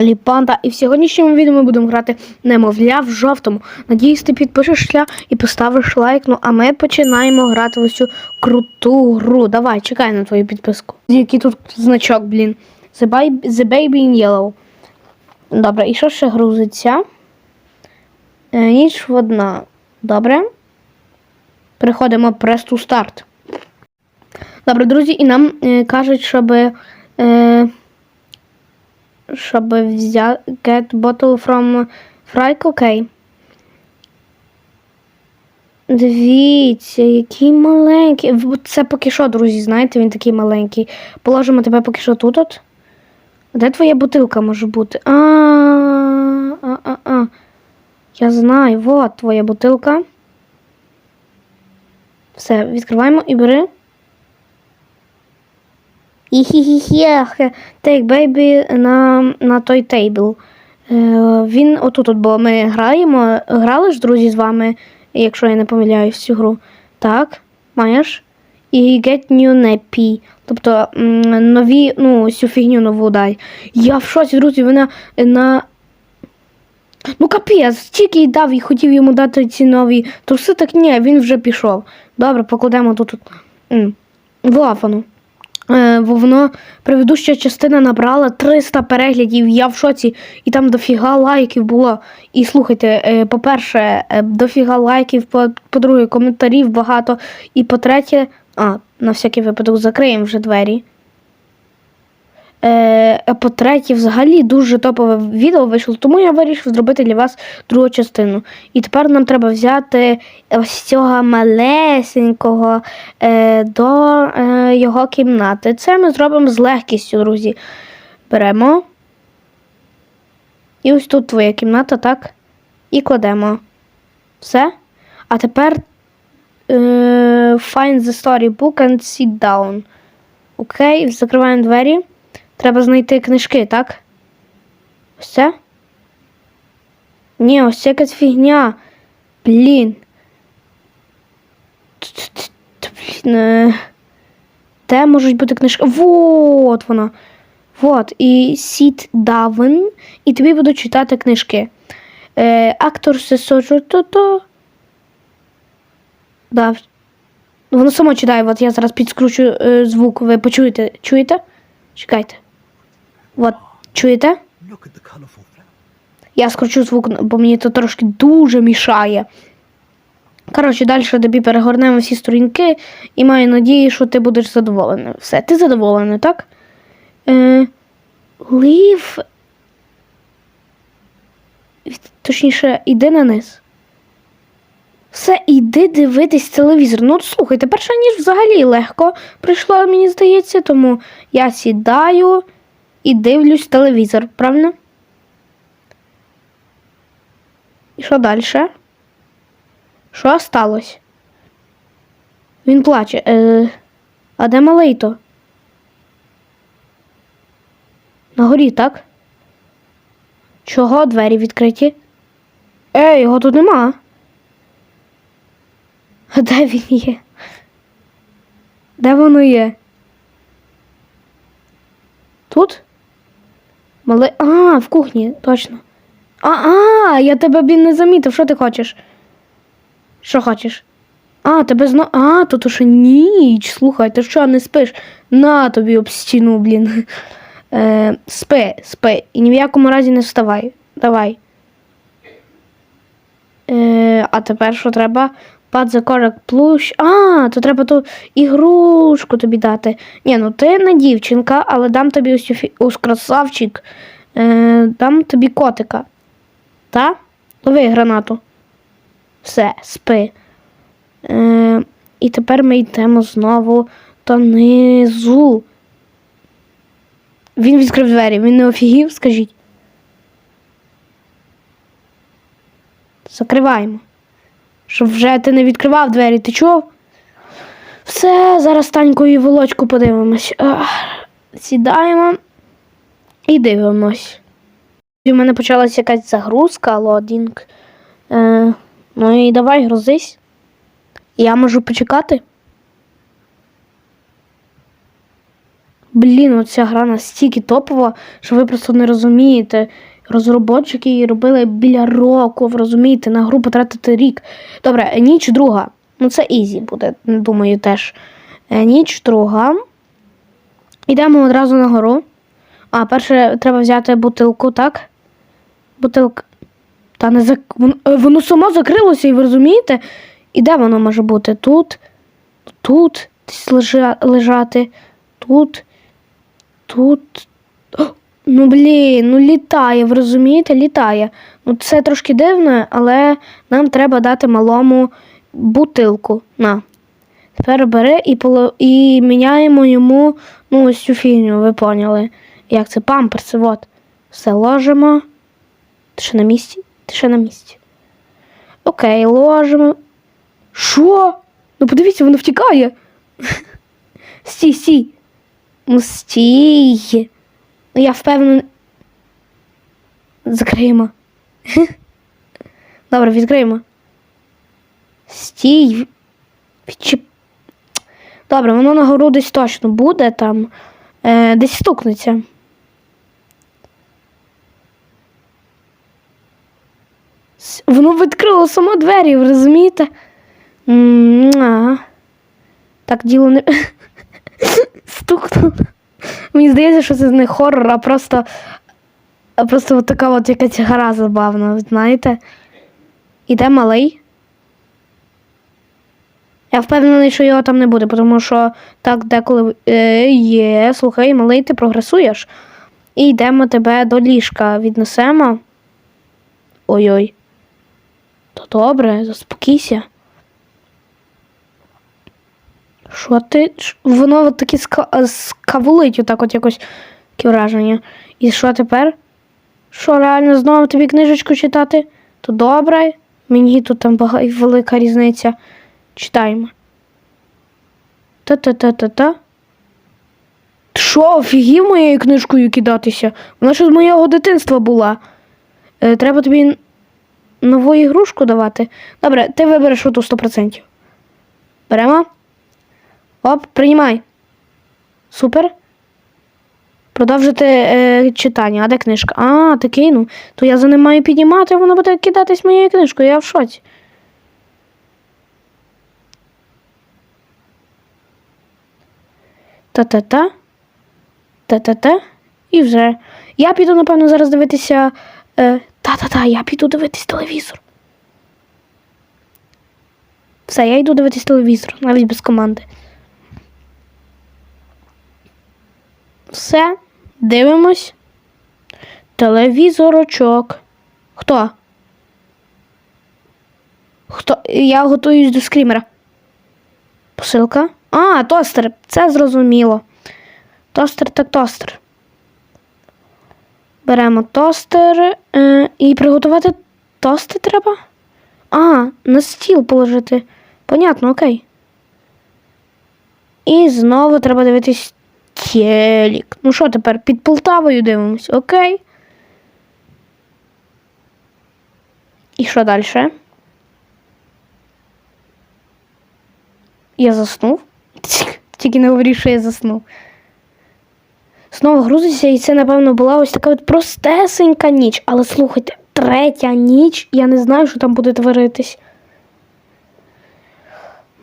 Ліпанда, і в сьогоднішньому відео ми будемо грати немовля в жовтому. Надіюсь, ти підпишешся і поставиш лайк. Ну а ми починаємо грати в цю круту гру. Давай, чекай на твою підписку. Який тут значок, блін. The, The Baby in Yellow. Добре, і що ще грузиться? Е, ніч одна. Добре. Переходимо прес to start. Добре, друзі, і нам е, кажуть, щоб. Е, щоб взяти get bottle from Frike, окей. Дивіться, який маленький. Це поки що, друзі, знаєте, він такий маленький. Положимо тебе поки що тут. От. Де твоя бутилка може бути? А, а, а, а. Я знаю, вот твоя бутилка. Все, відкриваємо і бери. Іхі-хі-хі, take baby на, на той тейбл. Е, він отут, от, бо ми граємо. Грали ж, друзі, з вами, якщо я не помиляюсь цю гру. Так, маєш. І get new nappy. Тобто нові, ну, цю фігню нову дай. Я в шоці, друзі, вона на. Ну, капець, тільки й дав і хотів йому дати ці нові труси, так ні, він вже пішов. Добре, покладемо тут. лафану. Е, бо воно предыдуща частина набрала 300 переглядів. Я в шоці, і там дофіга лайків було. І слухайте, е, по-перше, е, дофіга лайків, по- по-друге, коментарів багато. І по-третє, а, на всякий випадок закриємо вже двері. Е, а по-третє, взагалі дуже топове відео вийшло, тому я вирішив зробити для вас другу частину. І тепер нам треба взяти ось цього малесенького е, до е, його кімнати. Це ми зробимо з легкістю, друзі. Беремо. І ось тут твоя кімната, так? І кладемо. Все. А тепер е, find the storybook and sit down. Окей, закриваємо двері. Треба знайти книжки, так? Ось це? Ні, ось якась фігня. Блін. Блін. е, Де можуть бути книжки? Вот вона. Вот. І sit down, і тобі будуть читати книжки. Е, актор сесоджу то-то. Да. Воно само читає, от я зараз підскручу е, звук. Ви почуєте? Чуєте? Чекайте. От, чуєте? Я скручу звук, бо мені це трошки дуже мішає. Коротше, далі тобі перегорнемо всі сторінки і маю надію, що ти будеш задоволений. Все, ти задоволений, так? Е, leave... Точніше, іди на низ. Все, іди дивитись телевізор. Ну, слухайте, перша ніж взагалі легко прийшла, мені здається, тому я сідаю і дивлюсь телевізор, правильно? І що далі? Що сталося? Він плаче. Е, а де малий то? На горі, так? Чого двері відкриті? Е, його тут нема. А де він є? Де воно є? Тут? Малий. А, в кухні, точно. А, а, я тебе блін не замітив. Що ти хочеш? Що хочеш? А, тебе зно. А, тут уже ніч. Слухай, ти що, не спиш? На тобі об стіну, блін. Е, спи, спи. І ні в якому разі не вставай. Давай. Е, а тепер що треба? Пад за корок плющ. А, то треба ту ігрушку тобі дати. Ні, ну ти не дівчинка, але дам тобі ось, ось красавчик. Е, дам тобі котика. Та? Лови гранату. Все, спи. Е, і тепер ми йдемо знову донизу. Він відкрив двері, він не офігів, скажіть. Закриваємо. Щоб вже ти не відкривав двері, ти чув? Все, зараз Таньку і волочку подивимось. Сідаємо і дивимось. У мене почалася якась загрузка, лодінг. Е, ну і давай грузись. Я можу почекати. Блін, оця гра настільки топова, що ви просто не розумієте. Розробники її робили біля року, розумієте, на гру потратити рік. Добре, ніч друга. Ну, це ізі буде, думаю, теж. Е, Ніч друга. Йдемо одразу на гору. А, перше треба взяти бутилку, так? Бутилка. Та не зак... е, Воно само закрилося, і ви розумієте? І де воно може бути? Тут, тут десь лежа... лежати, тут, тут. Ну блін, ну літає, ви розумієте? Літає. Ну це трошки дивно, але нам треба дати малому бутилку. На. Тепер бери і, поло... і міняємо йому ну, ось цю фігню, ви поняли. Як це памперси, от. Все ложимо. Ти ще на місці? Ти ще на місці. Окей, ложимо. Що? Ну подивіться, воно втікає. Стій, стій. Ну стій. Я впевнений. Закриємо. Добре, відкриємо. Стій. Відчіп... Добре, воно на гору десь точно буде там. Е, десь стукнеться. Воно відкрило само двері, ви розумієте? М-а. Так діло не. Стукнуло. Мені здається, що це не хорор, а просто. А просто от така от якась гра забавна, знаєте? Іде малий. Я впевнений, що його там не буде, тому що так деколи е, є. Слухай, малий, ти прогресуєш. І йдемо тебе до ліжка. Віднесемо. Ой-ой. То добре, заспокійся. Що ти? Воно от таке скавулить, отак от якось таке враження. І що тепер? Що, реально знову тобі книжечку читати? То добре. Мені тут там бага... велика різниця. Читаємо. Та-та-та-та-та. Що, офігів моєю книжкою кидатися? Вона ж з моєго дитинства була. Е, треба тобі нову ігрушку давати. Добре, ти вибереш оту 100%. Беремо. Оп, приймай. Супер. Продовжити е, читання. А де книжка? А, ти кинув. То я за ним маю піднімати, воно буде кидатись моєю книжкою. Я в шоці. Та-та-та. Та-та-та. І вже. Я піду, напевно, зараз дивитися. Е, та-та-та, я піду дивитись телевізор. Все, я йду дивитись телевізор, навіть без команди. Все, дивимось. Телевізорочок. Хто? Хто? Я готуюсь до скрімера. Посилка? А, тостер. Це зрозуміло. Тостер так тостер. Беремо тостер е, і приготувати тости треба? А, на стіл положити. Понятно, окей. І знову треба дивитись телек. Ну що тепер? Під Полтавою дивимось, окей. І що далі? Я заснув. Тільки не говори, що я заснув. Знову грузиться, і це, напевно, була ось така от простесенька ніч. Але слухайте, третя ніч, я не знаю, що там буде творитись.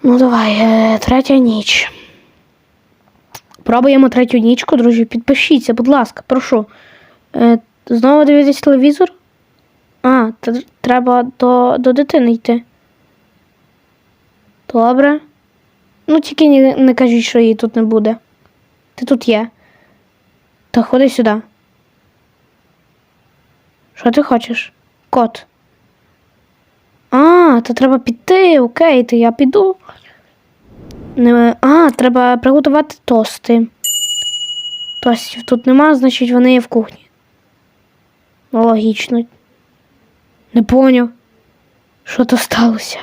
Ну, давай, е, третя ніч. Пробуємо третю нічку, друзі. Підпишіться, будь ласка, прошу. Е, знову дивитись телевізор? А, треба до, до дитини йти. Добре. Ну, тільки не, не кажіть, що її тут не буде. Ти тут є. Та ходи сюди. Що ти хочеш? Кот. А, то треба піти, окей, то я піду. Не, а, треба приготувати тости. Тостів тут нема, значить вони є в кухні. Ну, логічно. Не поняв, що то сталося.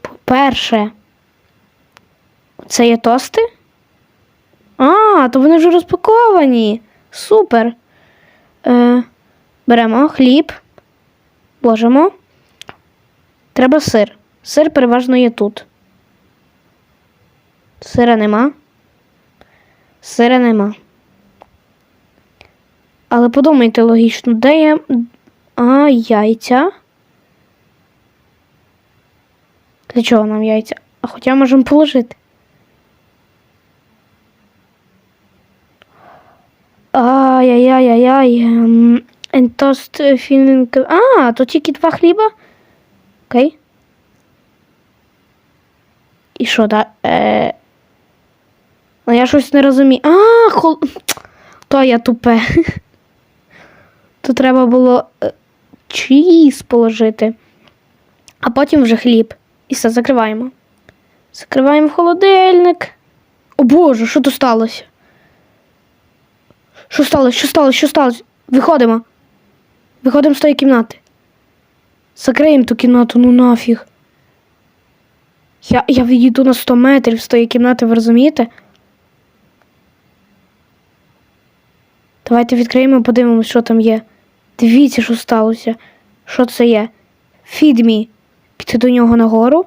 По-перше, це є тости? А, то вони вже розпаковані. Супер. Е, беремо хліб, ложимо. Треба сир. Сир переважно є тут. Сира нема. Сира нема. Але подумайте логічно, де є. А, яйця. Для чого нам яйця? А хоча можемо положити. Ай-яй-яй-яй-яй. ем, And toast. А, тут тільки два хліба? Окей. І що, да? Е... Ну, я щось не розумію. А, хол... То я тупе. Тут треба було е, чіз положити. А потім вже хліб. І все, закриваємо. Закриваємо холодильник. О Боже, що тут сталося? Що сталося? Що сталося? Що сталося? Виходимо. Виходимо з тої кімнати. Закриємо ту кімнату, ну нафіг. Я, я відійду на 100 метрів з тої кімнати, ви розумієте? Давайте відкриємо, подивимось, що там є. Дивіться, що сталося. Що це є? Фідмі. Піти до нього нагору.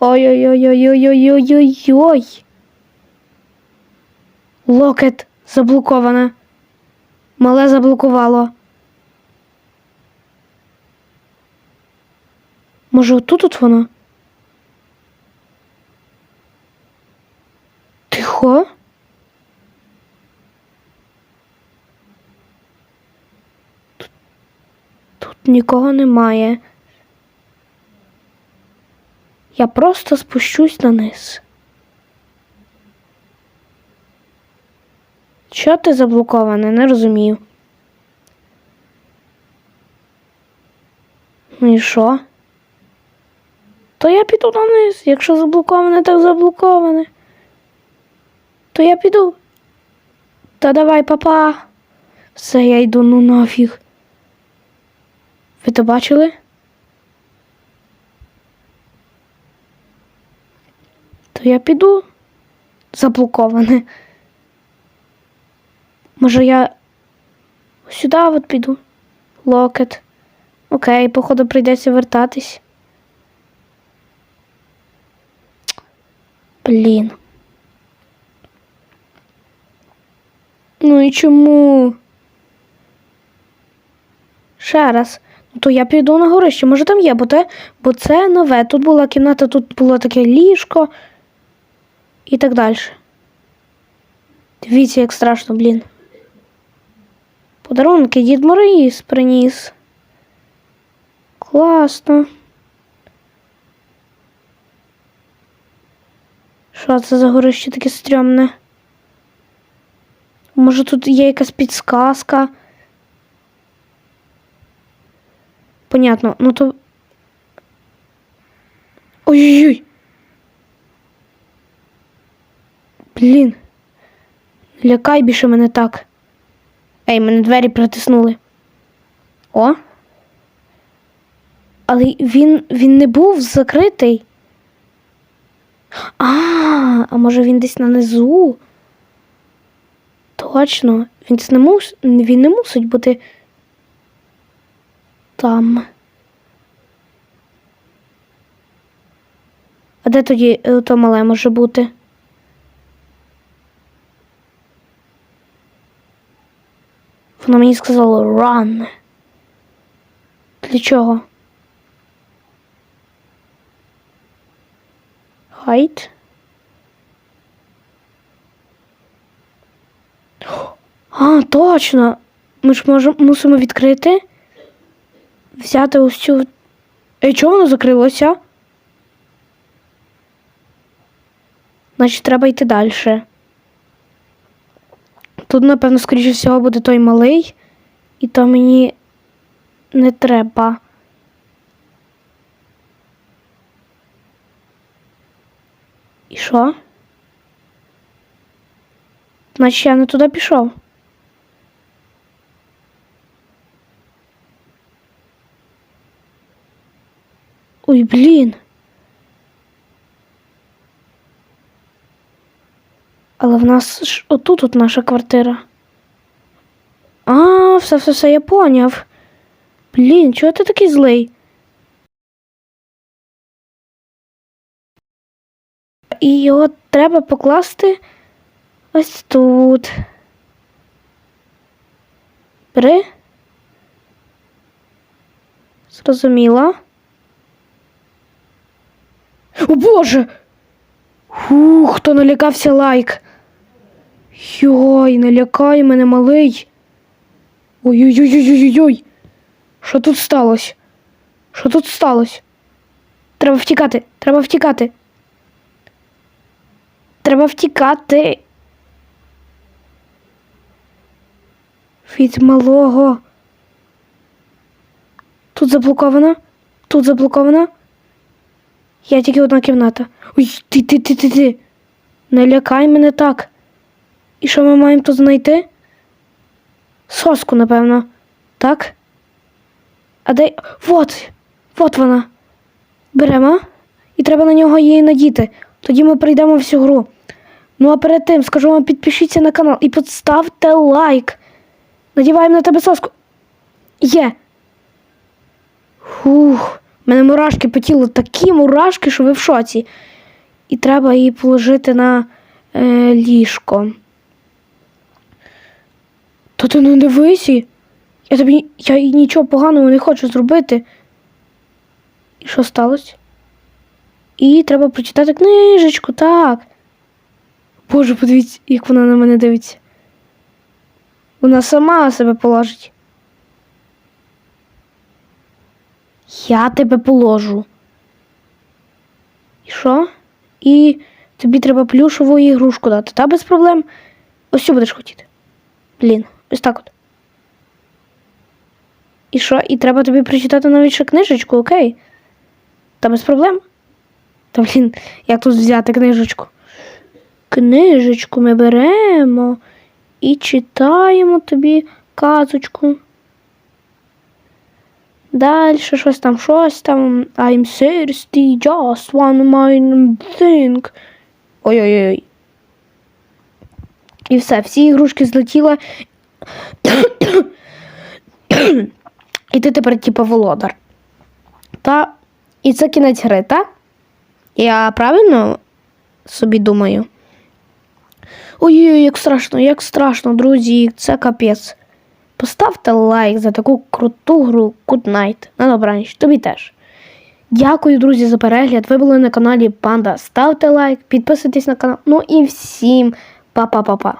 Ой-ой-ой-ой-ой-ой-ой-ой. Локет заблоковане. Мале заблокувало. Може, отут от воно? Тихо. Тут, тут нікого немає. Я просто спущусь на низ. Що ти заблоковане? Не розумію. Ну і що? То я піду на низ. Якщо заблоковане, так заблоковане. То я піду. Та давай, папа. Все, я йду, ну нафіг. Ви то бачили? То я піду. Заблоковане. Може я сюди от піду. Локет. Окей, походу прийдеться вертатись. Блін. Ну і чому? Ще раз. То я піду на горище, може там є, бо, те, бо це нове. Тут була кімната, тут було таке ліжко і так далі. Дивіться, як страшно, блін. Подарунки Дід Мороз приніс. Класно. Що це за горище таке стрьомне? Може тут є якась підсказка? Понятно, ну то. Ой-ой-ой. Блін. Лякай більше мене так. Ей, мене двері притиснули. О. Але він, він не був закритий. А, а може він десь на низу? Точно, він не мус... він не мусить бути там. А де тоді е, то мале може бути? Воно мені сказало run. Для чого? Height. А, точно. Ми ж можемо мусимо відкрити. Взяти ось цю. Ей, чого воно закрилося? Значить, треба йти далі. Тут, напевно, скоріше всього, буде той малий, і то мені не треба. І що? Значить, я не туди пішов. Ой, блін. Але в нас ж отут от наша квартира. А, все, все, все, я поняв. Блін, чого ти такий злий? І його треба покласти Ось тут. Бери. Зрозуміла. О Боже! Фух, хто налякався лайк. Йой, не лякай мене, малий. Ой-ой-ой-ой-ой-ой. Що тут сталося? Що тут сталося? Треба втікати, треба втікати. Треба втікати. Від малого. Тут заблоковано. Тут заблоковано. Я тільки одна кімната. Ой, ти, ти, ти, ти, ти. Не лякай мене так. І що ми маємо тут знайти? Соску, напевно. Так? А де. Вот! Вот вона. Беремо. І треба на нього її надіти. Тоді ми пройдемо всю гру. Ну а перед тим скажу вам підпишіться на канал і поставте лайк. Надіваємо на тебе соску. Є. Фух, мене мурашки по тілу, такі мурашки, що ви в шоці. І треба її положити на е, ліжко. Та ти не дивись. її. Я тобі я нічого поганого не хочу зробити. І що сталося? І треба прочитати книжечку, так. Боже, подивіться, як вона на мене дивиться. Вона сама себе положить. Я тебе положу. І що? І тобі треба плюшову ігрушку дати, та без проблем. Ось що будеш хотіти. Блін, ось так от. І що? І треба тобі прочитати навіть ще книжечку, окей? Та без проблем. Та блін, як тут взяти книжечку? Книжечку ми беремо і читаємо тобі казочку. Далі щось там, щось там. I'm thirsty, just one more thing. Ой-ой-ой. І все, всі ігрушки злетіли. І ти тепер типу володар. Та, і це кінець гри, так? Я правильно собі думаю? Ой-ой, як страшно, як страшно, друзі, це капець. Поставте лайк за таку круту гру Good Night. На добраніч, тобі теж. Дякую, друзі, за перегляд. Ви були на каналі Панда. Ставте лайк, підписуйтесь на канал. Ну і всім па-па-па-па.